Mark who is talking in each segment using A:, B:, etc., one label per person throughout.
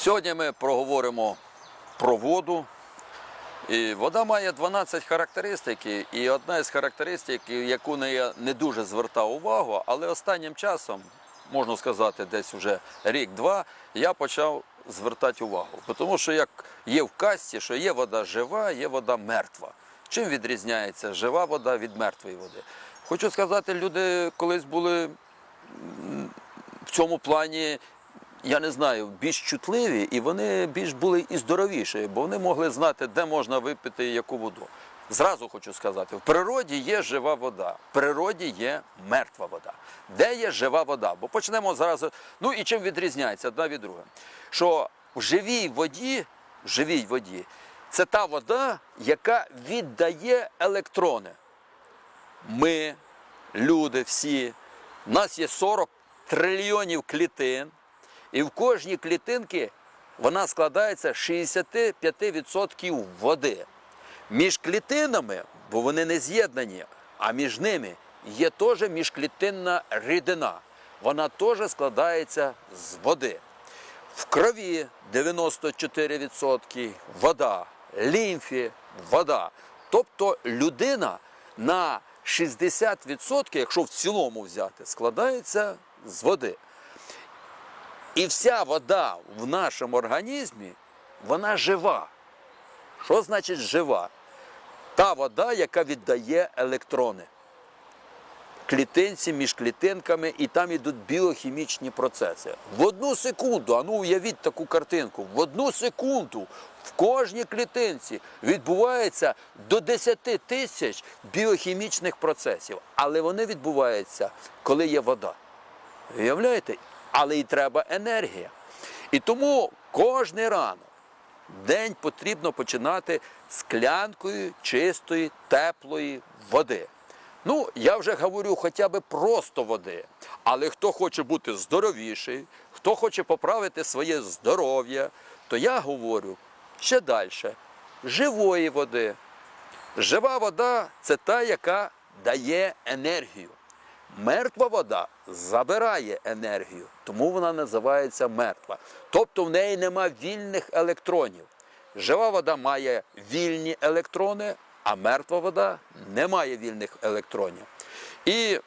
A: Сьогодні ми проговоримо про воду. І вода має 12 характеристик, і одна із характеристик, яку не я не дуже звертав увагу, але останнім часом, можна сказати, десь вже рік-два, я почав звертати увагу. Тому що як є в касті, що є вода жива, є вода мертва. Чим відрізняється жива вода від мертвої води? Хочу сказати, люди колись були в цьому плані я не знаю, більш чутливі, і вони більш були і здоровіші, бо вони могли знати, де можна випити яку воду. Зразу хочу сказати, в природі є жива вода, в природі є мертва вода. Де є жива вода? Бо почнемо зразу. Ну і чим відрізняється одна від друге? Що в живій воді, в живій воді, це та вода, яка віддає електрони. Ми, люди всі, у нас є 40 трильйонів клітин, і в кожній клітинці вона складається з 65% води. Між клітинами, бо вони не з'єднані, а між ними є теж міжклітинна рідина. Вона теж складається з води. В крові 94% вода, лімфі вода. Тобто людина на 60%, якщо в цілому взяти, складається з води. І вся вода в нашому організмі, вона жива. Що значить жива? Та вода, яка віддає електрони. Клітинці між клітинками, і там йдуть біохімічні процеси. В одну секунду, а ну уявіть таку картинку, в одну секунду в кожній клітинці відбувається до 10 тисяч біохімічних процесів. Але вони відбуваються, коли є вода. Уявляєте? Але і треба енергія. І тому кожний ранок день потрібно починати склянкою чистої, теплої води. Ну, я вже говорю хоча б просто води. Але хто хоче бути здоровіший, хто хоче поправити своє здоров'я, то я говорю ще далі. Живої води. Жива вода це та, яка дає енергію. Мертва вода забирає енергію, тому вона називається мертва. Тобто в неї нема вільних електронів. Жива вода має вільні електрони, а мертва вода не має вільних електронів. І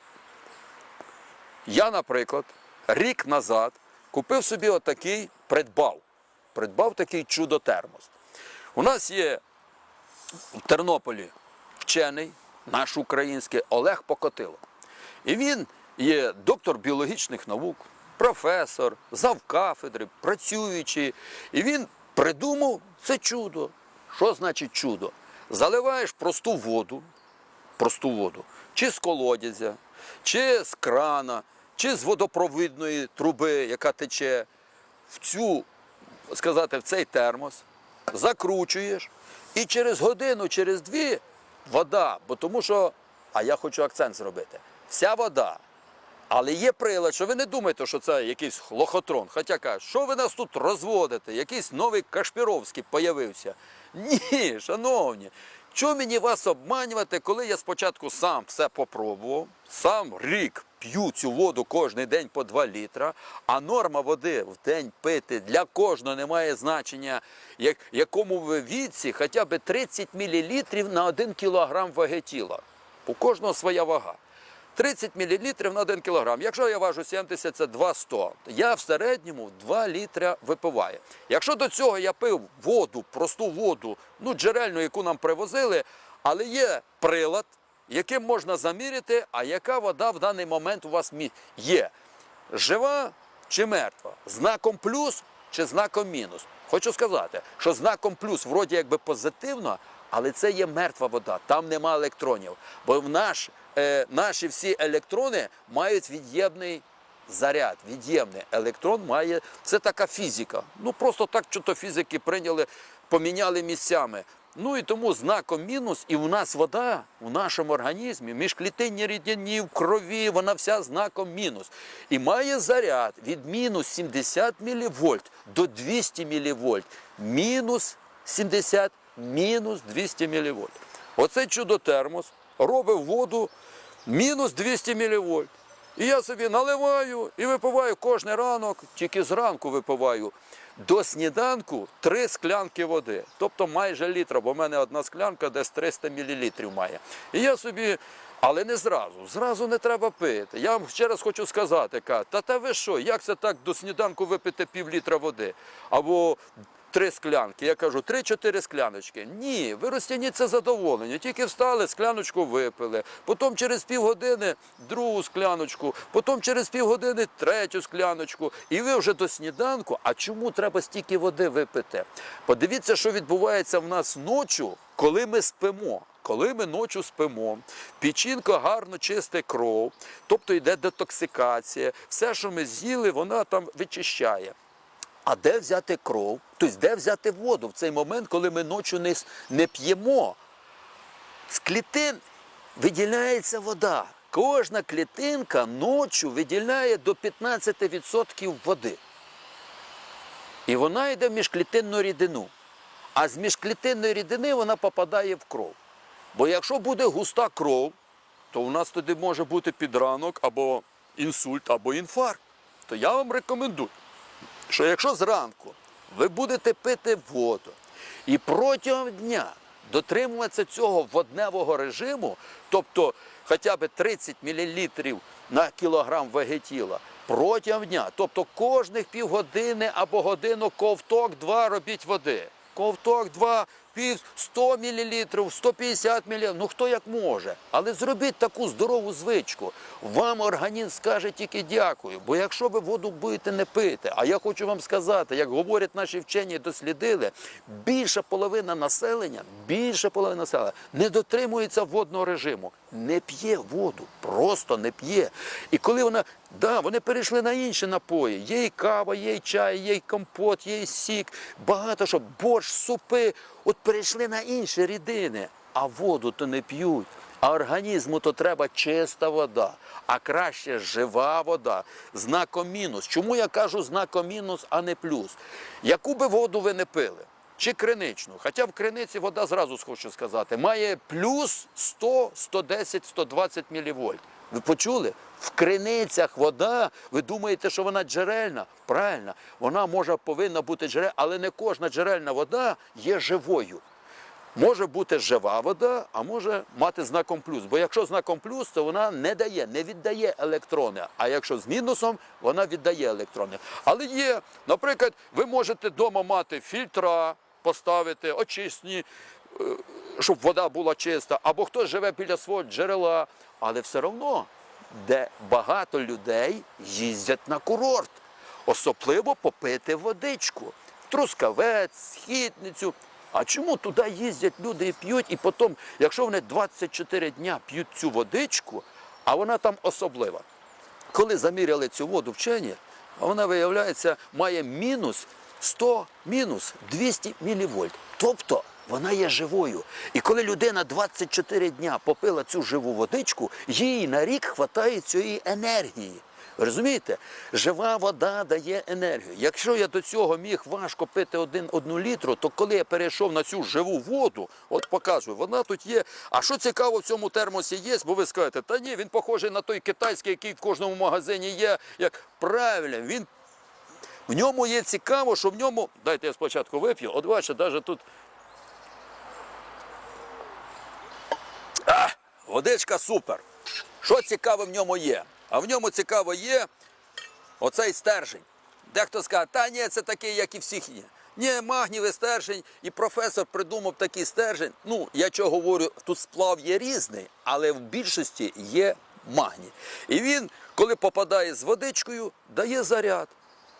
A: я, наприклад, рік назад купив собі отакий придбав. Придбав такий чудо-термос. У нас є в Тернополі вчений, наш український Олег Покотило. І він є доктор біологічних наук, професор, завкафедри, працюючий. І він придумав це чудо. Що значить чудо? Заливаєш просту воду, просту воду, чи з колодязя, чи з крана, чи з водопровідної труби, яка тече в цю, сказати, в цей термос, закручуєш, і через годину, через дві вода, бо тому що, а я хочу акцент зробити, вся вода. Але є прилад, що ви не думаєте, що це якийсь лохотрон. Хоча кажуть, що ви нас тут розводите? Якийсь новий Кашпіровський появився. Ні, шановні, чого мені вас обманювати, коли я спочатку сам все попробував, сам рік п'ю цю воду кожен день по 2 літра, а норма води в день пити для кожного не має значення, як, якому ви віці, хоча б 30 мл на 1 кг ваги тіла. У кожного своя вага. 30 мл на 1 кг. Якщо я важу 70, це 2,100. Я в середньому 2 літра випиваю. Якщо до цього я пив воду, просту воду, ну джерельну, яку нам привозили, але є прилад, яким можна заміряти, а яка вода в даний момент у вас є. Жива чи мертва? Знаком плюс чи знаком мінус? Хочу сказати, що знаком плюс вроді якби позитивно, але це є мертва вода, там нема електронів. Бо в наш, е, наші всі електрони мають від'ємний заряд, від'ємний. Електрон має, це така фізика. Ну просто так, що то фізики прийняли, поміняли місцями. Ну і тому знаком мінус, і в нас вода в нашому організмі, міжклітинні рідині, в крові, вона вся знаком мінус. І має заряд від мінус 70 мВ до 200 мВ. Мінус 70, мінус 200 мВ. Оцей чудо-термос робить воду мінус 200 мВ. І я собі наливаю і випиваю кожен ранок, тільки зранку випиваю. До сніданку три склянки води, тобто майже літра, бо в мене одна склянка десь 300 мл має. І я собі, але не зразу, зразу не треба пити. Я вам ще раз хочу сказати, ка, та та ви що, як це так до сніданку випити пів літра води? Або три склянки. Я кажу, три-чотири скляночки. Ні, ви розтягніться задоволення. Тільки встали, скляночку випили. Потім через півгодини другу скляночку, потім через півгодини третю скляночку. І ви вже до сніданку. А чому треба стільки води випити? Подивіться, що відбувається в нас ночі, коли ми спимо. Коли ми ночі спимо, печінка гарно чистить кров, тобто йде детоксикація, все, що ми з'їли, вона там вичищає. А де взяти кров? Тобто де взяти воду в цей момент, коли ми ночі не, не п'ємо? З клітин виділяється вода. Кожна клітинка ночі виділяє до 15% води. І вона йде в міжклітинну рідину. А з міжклітинної рідини вона попадає в кров. Бо якщо буде густа кров, то у нас тоді може бути підранок або інсульт, або інфаркт. То я вам рекомендую що якщо зранку ви будете пити воду і протягом дня дотримуватися цього водневого режиму, тобто хоча б 30 мл на кілограм вегетіла протягом дня, тобто кожних півгодини або годину ковток два робіть води. Ковток два, пів 100 мл, 150 мл, ну хто як може. Але зробіть таку здорову звичку. Вам організм скаже тільки дякую. Бо якщо ви воду будете не пити, а я хочу вам сказати, як говорять наші вчені, дослідили, більша половина населення, більша половина населення не дотримується водного режиму, не п'є воду, просто не п'є. І коли вона, да, вони перейшли на інші напої. Є і кава, є і чай, є і компот, є і сік, багато що, борщ, супи. От перейшли на інші рідини, а воду то не п'ють. А організму то треба чиста вода, а краще жива вода. Знаком мінус. Чому я кажу знаком мінус, а не плюс? Яку би воду ви не пили? Чи криничну? Хоча в криниці вода, зразу хочу сказати, має плюс 100, 110, 120 мілівольт. Ви почули? В криницях вода, ви думаєте, що вона джерельна? Правильно, вона може повинна бути джерельна, але не кожна джерельна вода є живою. Може бути жива вода, а може мати знаком плюс. Бо якщо знаком плюс, то вона не дає, не віддає електрони. А якщо з мінусом, вона віддає електрони. Але є, наприклад, ви можете вдома мати фільтра, поставити, очисні, щоб вода була чиста, або хтось живе біля свого джерела, але все одно, де багато людей їздять на курорт, особливо попити водичку, трускавець, східницю. А чому туди їздять люди і п'ють, і потім, якщо вони 24 дня п'ють цю водичку, а вона там особлива. Коли заміряли цю воду вчені, вона, виявляється, має мінус 100, мінус 200 мілівольт. Тобто вона є живою. І коли людина 24 дня попила цю живу водичку, їй на рік хватає цієї енергії. Розумієте? Жива вода дає енергію. Якщо я до цього міг важко пити один, одну літру, то коли я перейшов на цю живу воду, от показую, вона тут є. А що цікаво в цьому термосі є, бо ви скажете, та ні, він похожий на той китайський, який в кожному магазині є. Як правильно, він в ньому є цікаво, що в ньому. Дайте я спочатку вип'ю. От бачите, навіть тут. А, водичка супер. Що цікаве в ньому є? А в ньому цікаво є оцей стержень. Дехто скаже, та ні, це такий, як і всіх є. Ні, магнієвий стержень, і професор придумав такий стержень. Ну, я чого говорю, тут сплав є різний, але в більшості є магній. І він, коли попадає з водичкою, дає заряд.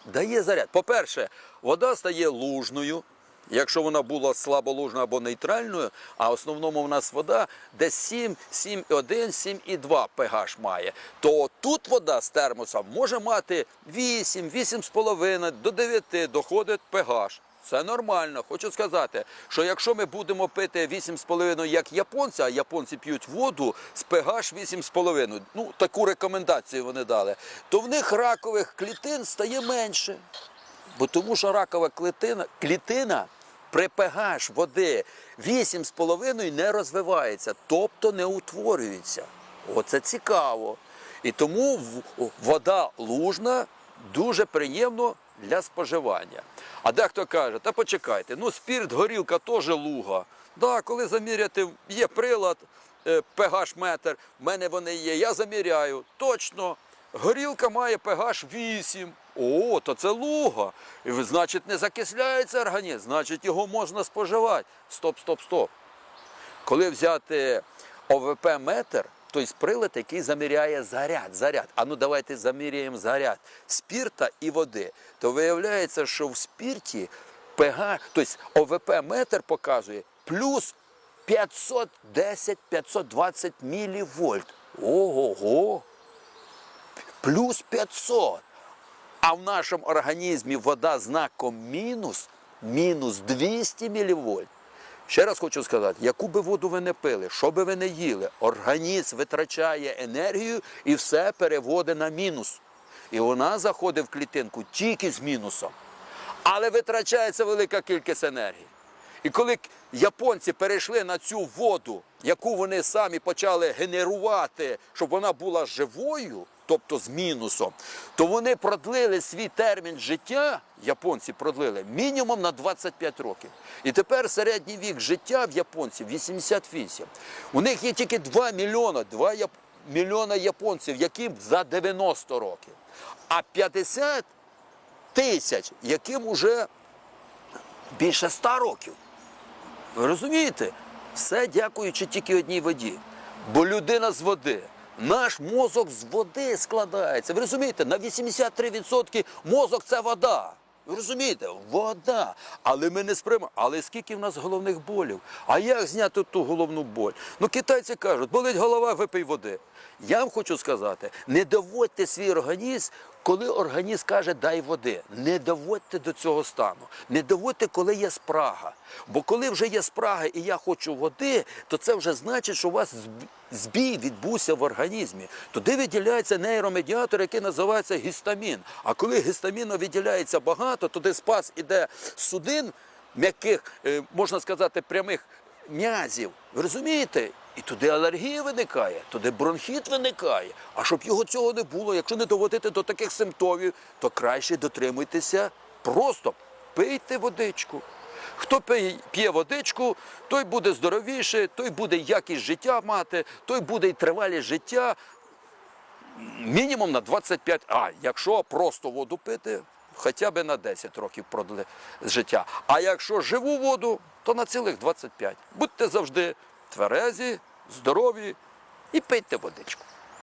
A: Дає заряд. По-перше, вода стає лужною, якщо вона була слаболужна або нейтральною, а в основному в нас вода десь 7, 7,1, 7,2 pH має, то тут вода з термоса може мати 8, 8,5 до 9 доходить pH. Це нормально. Хочу сказати, що якщо ми будемо пити 8,5 як японці, а японці п'ють воду з pH 8,5, ну таку рекомендацію вони дали, то в них ракових клітин стає менше. Бо тому що ракова клітина, клітина при pH води 8,5 не розвивається, тобто не утворюється. Оце цікаво. І тому вода лужна дуже приємно для споживання. А дехто каже, та почекайте, ну спірт, горілка теж луга. Да, коли заміряти, є прилад, е, pH метр, в мене вони є, я заміряю, точно. Горілка має pH 8. О, то це луга. І, Значить, не закисляється організм, значить його можна споживати. Стоп, стоп, стоп. Коли взяти ОВП-метр, тобто прилад, який заміряє заряд. заряд. А ну давайте заміряємо заряд спірта і води. То виявляється, що в спірті ПГ, тобто ОВП-метр показує плюс 510-520 мілівольт. Ого-го! Плюс 500. А в нашому організмі вода знаком мінус, мінус 200 мілівольт. Ще раз хочу сказати, яку би воду ви не пили, що би ви не їли, організм витрачає енергію і все переводить на мінус. І вона заходить в клітинку тільки з мінусом. Але витрачається велика кількість енергії. І коли японці перейшли на цю воду, яку вони самі почали генерувати, щоб вона була живою, тобто з мінусом, то вони продлили свій термін життя, японці продлили мінімум на 25 років. І тепер середній вік життя в японців 88. У них є тільки 2 мільйони, 2 яп... мільйона японців, яким за 90 років. А 50 тисяч, яким уже більше 100 років. Ви розумієте? Все дякуючи тільки одній воді. Бо людина з води. Наш мозок з води складається. Ви розумієте, на 83% мозок це вода. Ви розумієте? Вода. Але ми не сприймаємо. Але скільки в нас головних болів? А як зняти ту головну боль? Ну, китайці кажуть, болить голова, випий води. Я вам хочу сказати, не доводьте свій організм, коли організм каже дай води. Не доводьте до цього стану. Не доводьте, коли є спрага. Бо коли вже є спрага і я хочу води, то це вже значить, що у вас збій відбувся в організмі. Туди виділяється нейромедіатор, який називається гістамін. А коли гістаміну виділяється багато, туди спас іде судин м'яких, е, можна сказати, прямих м'язів. Ви розумієте? І туди алергія виникає, туди бронхіт виникає. А щоб його цього не було, якщо не доводити до таких симптомів, то краще дотримуйтеся просто пийте водичку. Хто п'є водичку, той буде здоровіше, той буде якість життя мати, той буде і тривалість життя мінімум на 25, а якщо просто воду пити, хоча б на 10 років продли життя. А якщо живу воду, то на цілих 25. Будьте завжди тверезі, здорові і пийте водичку.